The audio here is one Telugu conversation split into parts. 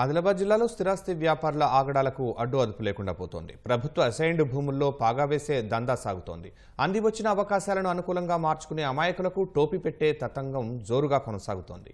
ఆదిలాబాద్ జిల్లాలో స్థిరాస్తి వ్యాపారుల ఆగడాలకు అడ్డు అదుపు లేకుండా పోతోంది. ప్రభుత్వ అసైన్డ్ భూముల్లో పాగా వేసే దందా సాగుతోంది. అంది వచ్చిన అవకాశాలను అనుకూలంగా మార్చుకునే అమాయకులకు టోపీ పెట్టే తతంగం జోరుగా కొనసాగుతోంది.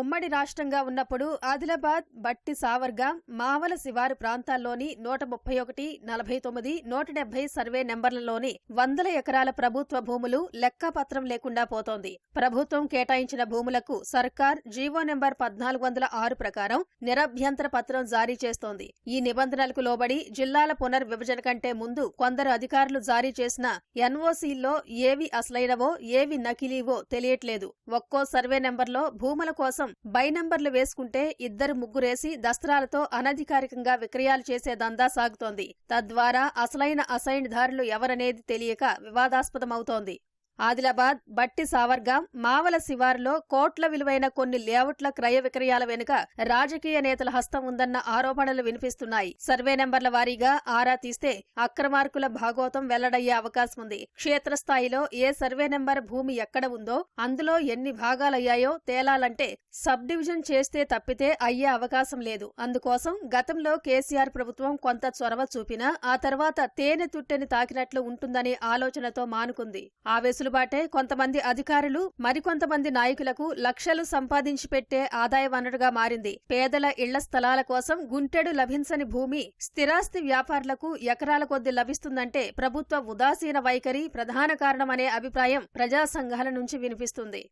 ఉమ్మడి రాష్ట్రంగా ఉన్నప్పుడు ఆదిలాబాద్ బట్టి సావర్గా మావల శివారు ప్రాంతాల్లోని నూట ముప్పై ఒకటి నలభై తొమ్మిది నూట డెబ్బై సర్వే నెంబర్లలోని వందల ఎకరాల ప్రభుత్వ భూములు లెక్కపత్రం లేకుండా పోతోంది. ప్రభుత్వం కేటాయించిన భూములకు సర్కార్ జీవో నెంబర్ పద్నాలుగు వందల ఆరు ప్రకారం నిరభ్యంతర పత్రం జారీ చేస్తోంది. ఈ నిబంధనలకు లోబడి జిల్లాల పునర్విభజన కంటే ముందు కొందరు అధికారులు జారీ చేసిన ఎన్ఓసీల్లో ఏవి అసలైనవో ఏవి నకిలీవో తెలియట్లేదు. ఒక్కో సర్వే నెంబర్లో భూముల కోసం బై నంబర్లు వేసుకుంటే ఇద్దరు ముగ్గురేసి దస్త్రాలతో అనధికారికంగా విక్రయాలు చేసే దందా సాగుతోంది. తద్వారా అసలైన అసైన్ దారులు ఎవరనేది తెలియక వివాదాస్పదమవుతోంది. ఆదిలాబాద్ బట్టి సావర్గా మావల శివారులో కోట్ల విలువైన కొన్ని లేఅవుట్ల క్రయ విక్రయాల వెనుక రాజకీయ నేతల హస్తం ఉందన్న ఆరోపణలు వినిపిస్తున్నాయి. సర్వే నెంబర్ల వారీగా ఆరా తీస్తే అక్రమార్కుల భాగోతం వెల్లడయ్యే అవకాశం ఉంది. క్షేత్రస్థాయిలో ఏ సర్వే నెంబర్ భూమి ఎక్కడ ఉందో అందులో ఎన్ని భాగాలయ్యాయో తేలాలంటే సబ్ డివిజన్ చేస్తే తప్పితే అయ్యే అవకాశం లేదు. అందుకోసం గతంలో కేసీఆర్ ప్రభుత్వం కొంత చొరవ చూపినా ఆ తర్వాత తేనె తుట్టెని తాకినట్లు ఉంటుందనే ఆలోచనతో మానుకుంది. ఆ వెసులుబాటే కొంతమంది అధికారులు మరికొంతమంది నాయకులకు లక్షలు సంపాదించి పెట్టే ఆదాయ వనరుగా మారింది. పేదల ఇళ్ళ స్థలాల కోసం గుంటెడు లభించని భూమి స్థిరాస్తి వ్యాపారులకు ఎకరాల కొద్ది లభిస్తుందంటే ప్రభుత్వ ఉదాసీన వైఖరి ప్రధాన కారణమనే అభిప్రాయం ప్రజా సంఘాల నుంచి వినిపిస్తుంది.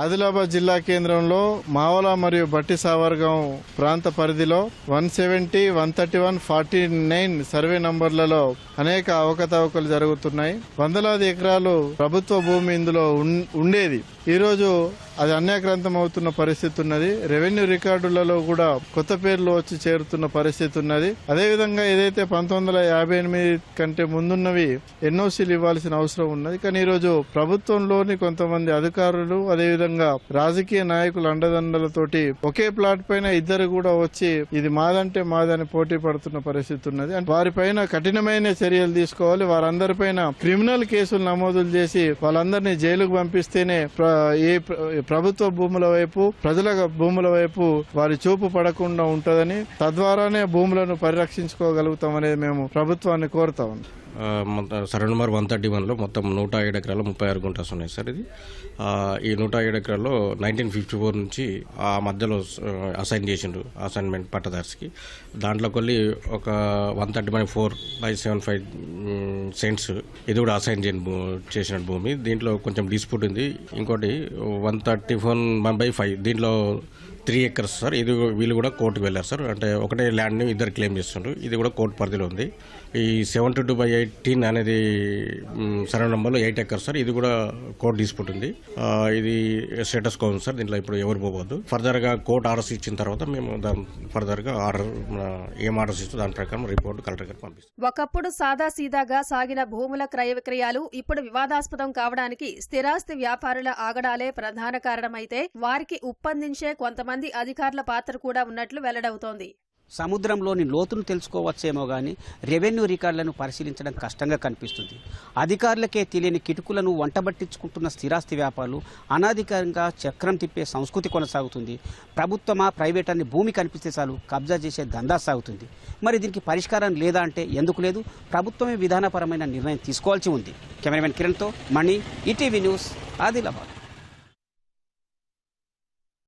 ఆదిలాబాద్ జిల్లా కేంద్రంలో మావల మరియు బట్టి సావర్గం ప్రాంత పరిధిలో one seventy one thirty one forty nine survey నంబర్లలో అనేక అవకతవకలు జరుగుతున్నాయి. వందలాది ఎకరాలు ప్రభుత్వ భూమి ఇందులో ఉండేది. ఈరోజు అది అన్యాక్రాంతం అవుతున్న పరిస్థితి ఉన్నది. రెవెన్యూ రికార్డులలో కూడా కొత్త పేర్లు వచ్చి చేరుతున్న పరిస్థితి ఉన్నది. అదేవిధంగా ఏదైతే పంతొమ్మిది వందల యాభై ఎనిమిది కంటే ముందున్నవి ఎన్ఓసీలు ఇవ్వాల్సిన అవసరం ఉన్నది. కానీ ఈరోజు ప్రభుత్వంలోని కొంతమంది అధికారులు అదేవిధంగా రాజకీయ నాయకుల అండదండలతోటి ఒకే ప్లాట్ పైన ఇద్దరు కూడా వచ్చి ఇది మాదంటే మాదని పోటీ పడుతున్న పరిస్థితి ఉన్నది. వారిపైన కఠినమైన చర్యలు తీసుకోవాలి. వారందరిపైన క్రిమినల్ కేసులు నమోదులు చేసి వాళ్ళందరినీ జైలుకు పంపిస్తేనే ఏ ప్రభుత్వ భూముల వైపు ప్రజల భూముల వైపు వారి చూపు పడకుండా ఉంటుందని తద్వారానే భూములను పరిరక్షించుకోగలుగుతామనేది మేము ప్రభుత్వాన్ని కోరుతా ఉన్నాం. ఆ, నెంబర్ వన్ థర్టీ వన్లో మొత్తం నూట ఏడు ఎకరాలు ముప్పై ఆరు గుంటాస్ ఉన్నాయి సార్ ఇది. ఈ నూట ఏడు ఎకరాల్లో నైన్టీన్ ఫిఫ్టీ ఫోర్ నుంచి ఆ మధ్యలో అసైన్ చేసిండు అసైన్మెంట్ పట్టదార్స్కి. దాంట్లో కొల్లి ఒక one thirty by four by seven five cents ఇది కూడా అసైన్ చేయని చేసిన భూమి. దీంట్లో కొంచెం డిస్ప్యూట్ ఉంది. ఇంకోటి one thirty four one by five దీంట్లో త్రీ ఎకర్స్ సార్. ఇది వీళ్ళు కూడా కోర్టుకు వెళ్ళారు సార్. అంటే ఒకటే ల్యాండ్ని ఇద్దరు క్లెయిమ్ చేస్తుండ్రు. ఇది కూడా కోర్టు పరిధిలో ఉంది. ఈ సెవెంటీ టూ బై ఎయిటీన్ అనేది సరౌండ్ నెంబర్లో ఎయిట్ ఎకర్స్ సార్. ఇది కూడా కోర్టు డిస్ప్యూట్ ఉంది. ఇది స్టేటస్ కో సార్. దీంట్లో ఇప్పుడు ఎవరు పోవద్దు. ఫర్దర్గా కోర్టు ఆర్డర్స్ ఇచ్చిన తర్వాత మేము దాని ఫర్దర్గా ఆర్డర్ ఏం ఆర్డర్స్ ఇస్తుందో దాని ప్రకారం రిపోర్ట్ కలెక్టర్ గారికి పంపిస్తాం. ఒకప్పుడు సాదాసీదాగా సాగిన భూముల క్రయ విక్రయాలు ఇప్పుడు వివాదాస్పదం కావడానికి స్థిరాస్తి వ్యాపారుల ఆగడాలే ప్రధాన కారణమైతే వారికి ఉప్పందించే కొంతమంది అధికారుల పాత్ర కూడా ఉన్నట్లు వెల్లడవుతోంది. సముద్రంలోని లోతును తెలుసుకోవచ్చేమో కానీ రెవెన్యూ రికార్డులను పరిశీలించడం కష్టంగా కనిపిస్తుంది. అధికారులకే తెలియని కిటుకులను వంటబట్టించుకుంటున్న స్థిరాస్తి వ్యాపారులు అనాధికారంగా చక్రం తిప్పే సంస్కృతి కొనసాగుతుంది. ప్రభుత్వమా ప్రైవేట్ అని భూమి కనిపిస్తే చాలు కబ్జా చేసే దందా సాగుతుంది. మరి దీనికి పరిష్కారం లేదా అంటే ఎందుకు లేదు? ప్రభుత్వమే విధానపరమైన నిర్ణయం తీసుకోవాల్సి ఉంది. కెమెరామెన్ కిరణ్తో మణి ఈటీవీ న్యూస్ ఆదిలాబాద్.